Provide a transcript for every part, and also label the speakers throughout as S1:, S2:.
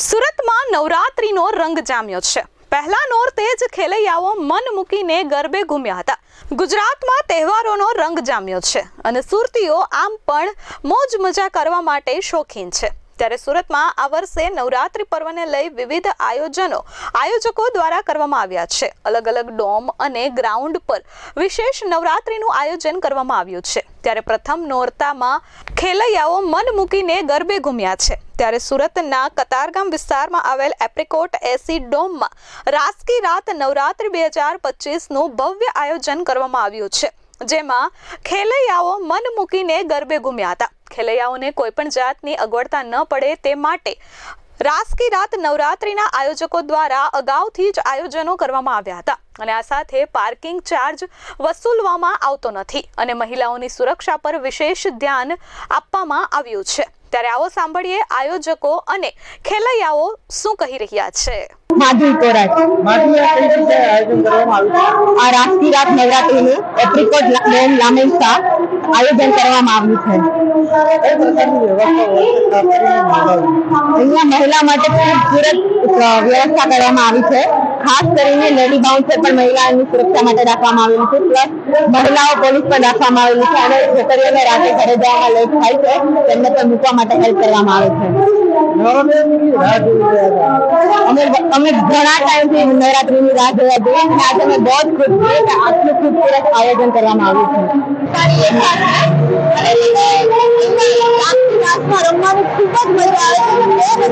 S1: સુરતમાં નવરાત્રીનો રંગ જામ્યો છે. પહેલા તેજ ખેલૈયાઓ મન મૂકીને ગરબે ઘૂમ્યા હતા. ગુજરાતમાં તહેવારોનો રંગ જામ્યો છે અને સુરતીઓ આમ પણ મોજ મજા કરવા માટે શોખીન છે. ત્યારે સુરતમાં આ વર્ષે નવરાત્રી પર્વને લઈ વિવિધ આયોજનો આયોજકો દ્વારા કરવામાં આવ્યા છે. અલગ અલગ ડોમ અને ગ્રાઉન્ડ પર વિશેષ નવરાત્રીનું આયોજન કરવામાં આવ્યું છે. ત્યારે પ્રથમ નોરતામાં ખેલૈયાઓ મન મૂકીને ગરબે ઘૂમ્યા છે. ત્યારે સુરતના કતારગામ વિસ્તારમાં આવેલ એપ્રિકોટ એસી ડોમમાં રાસકી રાત નવરાત્રી બે હજાર પચીસનું ભવ્ય આયોજન કરવામાં આવ્યું છે. જેમાં ખેલૈયાઓ મન મૂકીને ગરબે ઘૂમ્યા હતા. ખેલૈયાઓને કોઈ પણ જાતની અગવડતા ન પડે તે માટે રાસકી રાત નવરાત્રીના આયોજકો દ્વારા અગાઉથી જ આયોજનો કરવામાં આવ્યા હતા. અને આ સાથે પાર્કિંગ ચાર્જ વસૂલવામાં આવતો નથી અને મહિલાઓની સુરક્ષા પર વિશેષ ધ્યાન આપવામાં આવ્યું છે. ત્યારે આવો સાંભળીએ આયોજકો અને ખેલૈયાઓ શું કહી રહ્યા છે.
S2: માધુરી કોરાટ
S3: માધ્યમિક કઈ આયોજન કરવામાં આવ્યું
S2: આ રાષ્ટ્રીય રાત નવરાત્રીનું એપ્રિકોટ ડોમ લામેસા આયોજન કરવામાં આવ્યું છે? અહીંયા મહિલા માટે ખૂબસૂરત અ, વ્યવસ્થા કરવામાં આવી છે. ખાસ કરીને લેડી બાઉન્સર પણ મહિલાઓની સુરક્ષા માટે રાખવામાં આવેલું છે. પ્લસ મહિલાઓ પોલીસ પણ રાખવામાં આવેલું છે. અને છોકરીઓને રાતે ઘરે જવામાં લેટ થાય છે. તેમને પણ મૂકવા માટે હેલ્પ કરવામાં આવે છે. અમે ઘણા ટાઈમથી નવરાત્રીની રાહ જોયા જોઈએ અને આજે અમે બહુ જ ખુશ છીએ કે આટલું ખૂબસૂરત આયોજન કરવામાં આવ્યું છે. રમવાની ખૂબ જ મજા આવે છે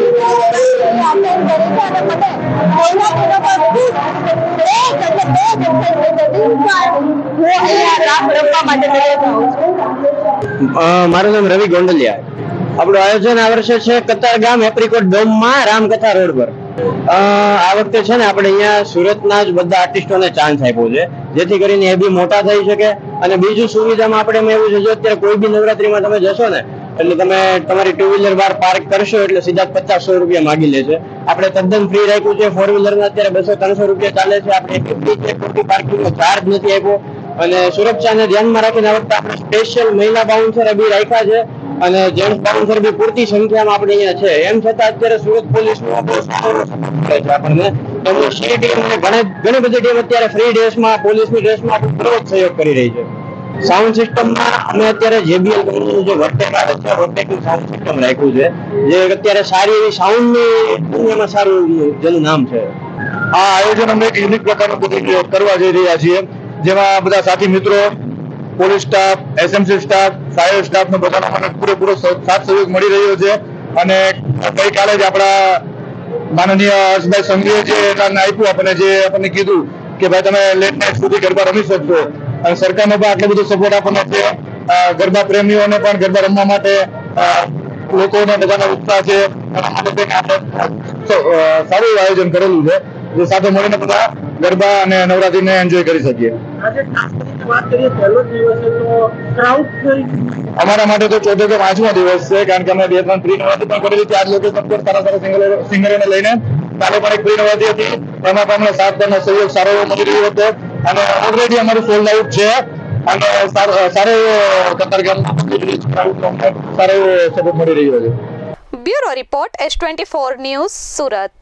S4: મારું નામ રવિ ગોંડલિયા. આપણું આયોજન આ વર્ષે છે Katargam apricot ડોમમાં Ramkatha road પર. આ વખતે છે ને આપણે અહીંયા સુરતના જ બધા આર્ટિસ્ટોને ચાન્સ આપ્યો છે. જેથી કરીને એ બી મોટા થઈ શકે. અને બીજું સુવિધામાં આપણે એવું છે જો અત્યારે કોઈ બી નવરાત્રીમાં તમે જશો ને, એટલે તમે તમારી ટુ વ્હીલર બહાર પાર્ક કરશો એટલે સીધા પચાસ સો રૂપિયા માગી લે છે આપણે તદ્દન ફ્રી રાખ્યું છે. ફોર વ્હીલર અત્યારે બસો ત્રણસો રૂપિયા ચાલે છે. આપણે એક પાર્કિંગનો ચાર્જ નથી આપ્યો. અને સુરક્ષાને ધ્યાનમાં રાખીને આ સ્પેશિયલ મહિલા બાઉન્સર બી રાખ્યા છે. અને જેન્ટ્સ બાઉન્સર બી પૂરતી સંખ્યામાં આપણે અહીંયા છે. એમ છતાં અત્યારે સુરત પોલીસ આપણને. ઘણી ઘણી બધી ટીમ અત્યારે ફ્રી ડ્રેસમાં પોલીસની ડ્રેસમાં આપણો પૂરો સહયોગ કરી રહી છે. સાઉન્ડ સિસ્ટમમાં અમે અત્યારે જેબીએલ કંપનીનું જે વર્ટેક આવે છે વર્ટેકનું સાઉન્ડ સિસ્ટમ રાખ્યું છે. જે અત્યારે સારી એવી સાઉન્ડની દુનિયામાં સારું જેનું નામ છે.
S3: આ આયોજન અમે એક યુનિક પ્રકારનું કરવા જઈ રહ્યા છીએ. જેમાં બધા સાથી મિત્રો, police staff SMC staff, fire staff નો બધાનો મને પૂરેપૂરો સાથ સહયોગ મળી રહ્યો છે. અને ગઈકાલે જ આપણા માનનીય હર્ષભાઈ સંઘવીએ જે એલાન આપ્યું, આપણને જે આપણને કીધું કે ભાઈ તમે લેટ નાઇટ સુધી ગરબા રમી શકશો. અને સરકારનો પણ આટલો બધો સપોર્ટ આપણને છે. ગરબા પ્રેમીઓને પણ ગરબા રમવા માટે લોકોને બધાનો ઉત્સાહ છે. સારું આયોજન કરેલું છે. જે સાથે મળીને બધા ગરબા અને નવરાત્રીને એન્જોય કરી શકીએ. અમારા માટે તો ચોથો પાંચમો દિવસ છે કારણ કે અમે બે ત્રણ પ્રી નવરાત્રી પણ કરેલી હતી. આજ લોકેશન પર સારા સારા સિંગરો સિંગરોને લઈને કાલે પણ એક પ્રી નવરાત્રી હતી. એમાં પણ અમને સાત જણનો સહયોગ સારો એવો મળી રહ્યો હતો. અને ઓલરેડી અમારું સોલ્ડ આઉટ છે. અને સારો સારો એવો કતારગામ સારો એવો સપોર્ટ મળી રહ્યો છે.
S1: Bureau report S twenty four news Surat.